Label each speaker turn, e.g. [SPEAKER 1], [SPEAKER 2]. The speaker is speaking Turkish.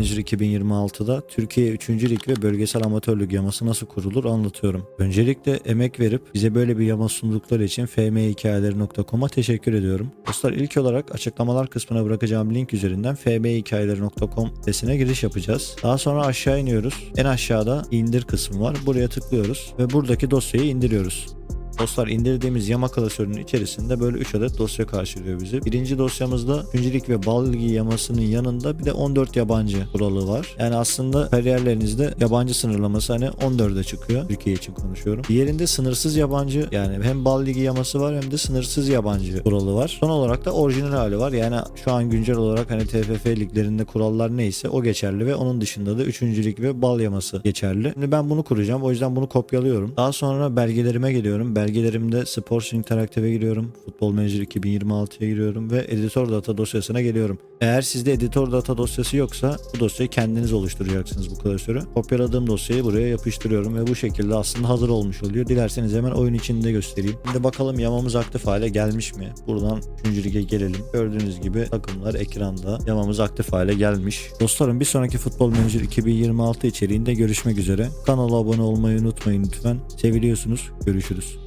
[SPEAKER 1] Manager 2026'da Türkiye 3. Lig ve Bölgesel Amatör Lig yaması nasıl kurulur anlatıyorum. Öncelikle emek verip bize böyle bir yama sundukları için fmhikayeleri.com'a teşekkür ediyorum. Dostlar ilk olarak açıklamalar kısmına bırakacağım link üzerinden fmhikayeleri.com sitesine giriş yapacağız. Daha sonra aşağı iniyoruz. En aşağıda indir kısmı var. Buraya tıklıyoruz ve buradaki dosyayı indiriyoruz. Dostlar indirdiğimiz yama klasörünün içerisinde böyle 3 adet dosya karşılıyor bizi. Birinci dosyamızda Üçüncülük ve Bal Ligi yamasının yanında bir de 14 yabancı kuralı var. Yani aslında kariyerlerinizde yabancı sınırlaması hani 14'e çıkıyor. Türkiye için konuşuyorum. Diğerinde sınırsız yabancı yani hem Bal Ligi yaması var hem de sınırsız yabancı kuralı var. Son olarak da orijinal hali var. Yani şu an güncel olarak hani TFF liglerinde kurallar neyse o geçerli ve onun dışında da 3. lig ve bal yaması geçerli. Şimdi ben bunu kuracağım. O yüzden bunu kopyalıyorum. Daha sonra belgelerime geliyorum. Belgelerimde Sports Interactive'e giriyorum. Futbol Manager 2026'ya giriyorum ve editör data dosyasına geliyorum. Eğer sizde editör data dosyası yoksa bu dosyayı kendiniz oluşturacaksınız bu klasörü. Kopyaladığım dosyayı buraya yapıştırıyorum ve bu şekilde aslında hazır olmuş oluyor. Dilerseniz hemen oyun içinde göstereyim. Şimdi bakalım yamamız aktif hale gelmiş mi? Buradan 3. lige gelelim. Gördüğünüz gibi takımlar ekranda. Yamamız aktif hale gelmiş. Dostlarım bir sonraki Futbol Manager 2026 içeriğinde görüşmek üzere. Kanala abone olmayı unutmayın lütfen. Seviliyorsunuz. Görüşürüz.